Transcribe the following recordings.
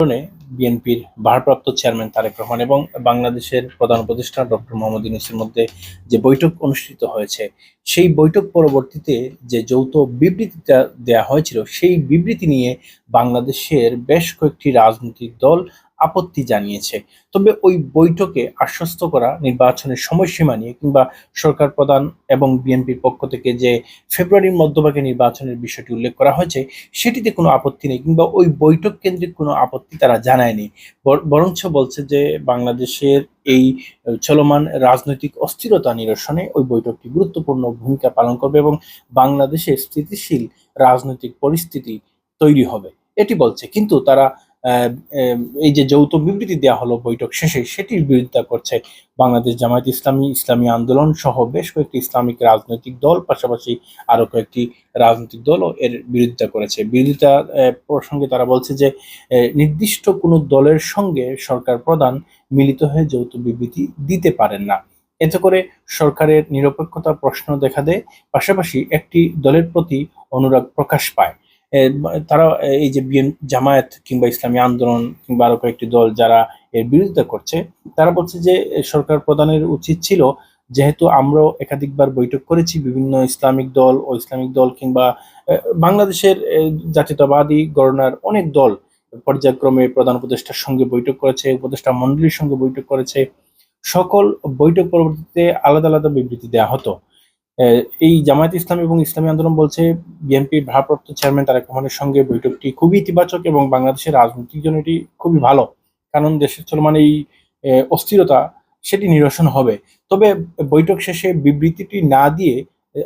কারণে বিএনপির ভারপ্রাপ্ত চেয়ারম্যান তারেক রহমান এবং বাংলাদেশের প্রধান উপদেষ্টা ডক্টর মোহাম্মদ ইউনুসের মধ্যে যে বৈঠক অনুষ্ঠিত হয়েছে, সেই বৈঠক পরবর্তীতে যে যৌথ বিবৃতিটা দেয়া হয়েছিল, সেই বিবৃতি নিয়ে বাংলাদেশের বেশ কয়েকটি রাজনৈতিক দল আপত্তি জানিয়েছে। তবে ওই বৈঠকে আশ্বস্ত করা নির্বাচনের সময়সীমা নিয়ে কিংবা সরকার প্রধান এবং বিএনপির পক্ষ থেকে যে ফেব্রুয়ারির মধ্যভাগে নির্বাচনের বিষয়টি উল্লেখ করা হয়েছে, সেটিতে কোনো আপত্তি নেই কিংবা ওই বৈঠক কেন্দ্রিক কোনো আপত্তি তারা জানায়নি। বর- বরঞ্চ বলছে যে বাংলাদেশের এই চলমান রাজনৈতিক অস্থিরতা নিরসনে ওই বৈঠকটি গুরুত্বপূর্ণ ভূমিকা পালন করবে এবং বাংলাদেশে স্থিতিশীল রাজনৈতিক পরিস্থিতি তৈরি হবে। এটি বলছে। কিন্তু তারা এই যে যৌথ বিবৃতি দেওয়া হলো বৈঠক শেষে, সেটির বিরোধিতা করছে বাংলাদেশ জামায়াত ইসলামী ইসলামী আন্দোলন সহ বেশ কয়েকটি ইসলামিক রাজনৈতিক দল, পাশাপাশি আরও কয়েকটি রাজনৈতিক দলও এর বিরোধিতা করেছে। বিরোধিতা প্রসঙ্গে তারা বলছে যে নির্দিষ্ট কোনো দলের সঙ্গে সরকার প্রধান মিলিত হয়ে যৌথ বিবৃতি দিতে পারেন না। এতে করে সরকারের নিরপেক্ষতা প্রশ্ন দেখা দেয়, পাশাপাশি একটি দলের প্রতি অনুরাগ প্রকাশ পায়। তারা এই যে বিএন, জামায়াত কিংবা ইসলামী আন্দোলন কিংবা আরও কয়েকটি দল যারা এর বিরোধিতা করছে, তারা বলছে যে সরকার প্রধানের উচিত ছিল যেহেতু আমরাও একাধিকবার বৈঠক করেছি বিভিন্ন ইসলামিক দল ও ইসলামিক দল কিংবা বাংলাদেশের জাতীয়তাবাদী গণনার অনেক দল পর্যায়ক্রমে প্রধান উপদেষ্টার সঙ্গে বৈঠক করেছে, উপদেষ্টা মন্ডলীর সঙ্গে বৈঠক করেছে। সকল বৈঠক পরবর্তীতে আলাদা আলাদা বিবৃতি দেওয়া হতো। এই জামায়াত ইসলাম এবং ইসলামী আন্দোলন বলছে, বিএনপির ভারপ্রাপ্ত চেয়ারম্যান তারেক রহমানের সঙ্গে বৈঠকটি খুবই ইতিবাচক এবং বাংলাদেশের রাজনৈতিক জন্য এটি খুবই ভালো। কারণ দেশের চলমান এই অস্থিরতা, সেটি নিরসন হবে। তবে বৈঠক শেষে বিবৃতিটি না দিয়ে,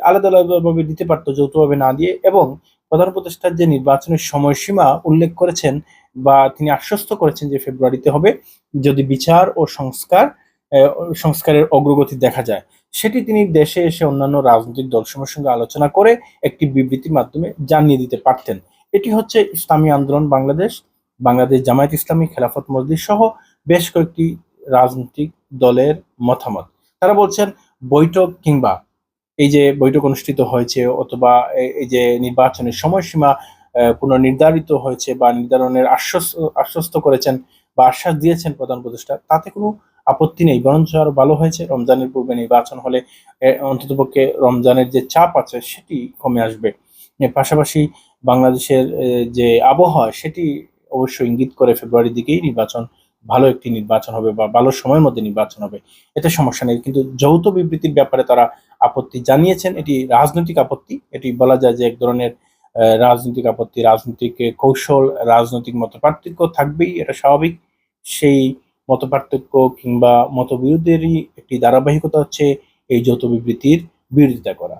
আলাদা আলাদাভাবে দিতে পারতো, যৌথভাবে না দিয়ে এবং প্রধান উপদেষ্টার যে নির্বাচনের সময়সীমা উল্লেখ করেছেন বা তিনি আশ্বস্ত করেছেন যে ফেব্রুয়ারিতে হবে, যদি বিচার ও সংস্কার সংস্কারের অগ্রগতি দেখা যায়। সেটি তিনি দেশে এসে অন্যান্য রাজনৈতিক দলসমূহের সঙ্গে আলোচনা করে একটি বিবৃতির মাধ্যমে জানিয়ে দিতে পারতেন। এটি হচ্ছে ইসলামী আন্দোলন বাংলাদেশ বাংলাদেশ জামায়াত ইসলামী, খেলাফত মসজিদ সহ বেশ কয়েকটি রাজনৈতিক দলের মতামত। তারা বলছেন, বৈঠক কিংবা এই যে বৈঠক অনুষ্ঠিত হয়েছে অথবা এই যে নির্বাচনের সময়সীমা পুনর্নির্ধারিত হয়েছে বা নির্ধারণের আশ্বস্ত আশ্বস্ত করেছেন বা আশ্বাস দিয়েছেন প্রধান উপদেষ্টা, তাতে কোনো আপত্তি নেই, বরঞ্চ আরও ভালো হয়েছে। রমজানের পূর্বে নির্বাচন হলে অন্ততপক্ষে রমজানের যে চাপ আছে, সেটি কমে আসবে। পাশাপাশি বাংলাদেশের যে আবহাওয়া, সেটি অবশ্যই ইঙ্গিত করে ফেব্রুয়ারির দিকেই নির্বাচন, ভালো একটি নির্বাচন হবে বা ভালো সময়ের মধ্যে নির্বাচন হবে। এতে সমস্যা নেই, কিন্তু যৌথ বিবৃতির ব্যাপারে তারা আপত্তি জানিয়েছেন। এটি রাজনৈতিক আপত্তি, এটি বলা যায় যে এক ধরনের রাজনৈতিক আপত্তি, রাজনৈতিক কৌশল, রাজনৈতিক মত পার্থক্য থাকবেই, এটা স্বাভাবিক। সেই মত পার্থক্য কিংবা মতবিরোধেরই একটি ধারাবাহিকতা হচ্ছে এই যৌথ বিবৃতির বিরোধিতা করা।